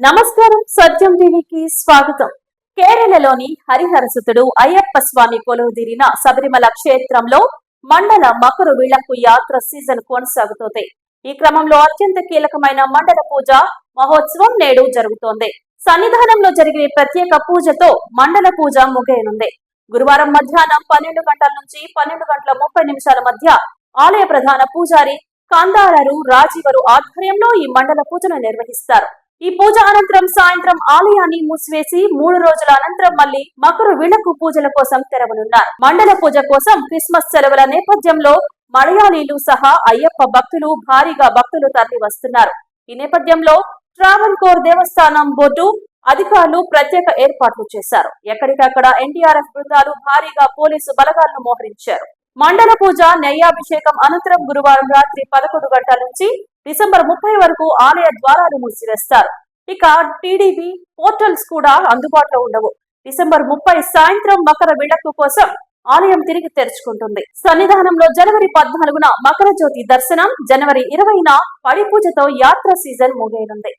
నమస్కారం సత్యం టీవీకి స్వాగతం. కేరళలోని హరిహరసుతుడు అయ్యప్ప స్వామి కొలువుదీరిన శబరిమల క్షేత్రంలో మండల మకరు విళక్కు యాత్ర సీజన్ కొనసాగుతోంది. ఈ క్రమంలో అత్యంత కీలకమైన మండల పూజ మహోత్సవం నేడు జరుగుతోంది. సన్నిధానంలో జరిగే ప్రత్యేక పూజతో మండల పూజ ముగియనుంది. గురువారం మధ్యాహ్నం పన్నెండు గంటల నుంచి పన్నెండు గంటల ముప్పై నిమిషాల మధ్య ఆలయ ప్రధాన పూజారి కందారరు రాజీవరు ఆధ్వర్యంలో ఈ మండల పూజను నిర్వహిస్తారు. ఈ పూజ అనంతరం సాయంత్రం ఆలయాన్ని మూసివేసి మూడు రోజుల అనంతరం మళ్ళీ మకరు విళకు పూజల కోసం తెరవనున్నారు. మండల పూజ కోసం క్రిస్మస్ సెలవుల నేపథ్యంలో మలయాళీలు సహా అయ్యప్ప భక్తులు భారీగా భక్తులు తరలి వస్తున్నారు. ఈ నేపథ్యంలో ట్రావెన్కోర్ దేవస్థానం బోర్డు అధికారులు ప్రత్యేక ఏర్పాట్లు చేశారు. ఎక్కడికక్కడ ఎన్డీఆర్ఎఫ్ బృందాలు భారీగా పోలీసు బలగాలను మోహరించారు. మండల పూజ నెయ్యాభిషేకం అనంతరం గురువారం రాత్రి పదకొండు గంటల నుంచి డిసెంబర్ ముప్పై వరకు ఆలయ ద్వారాలు మూసివేస్తారు. ఇక టీడీపీ పోర్టల్స్ కూడా అందుబాటులో ఉండవు. డిసెంబర్ ముప్పై సాయంత్రం మకర విడక్కు కోసం ఆలయం తిరిగి తెరుచుకుంటుంది. సన్నిధానంలో జనవరి పద్నాలుగున మకర జ్యోతి దర్శనం జనవరి ఇరవైన పడిపూజతో యాత్ర సీజన్ ముగియనుంది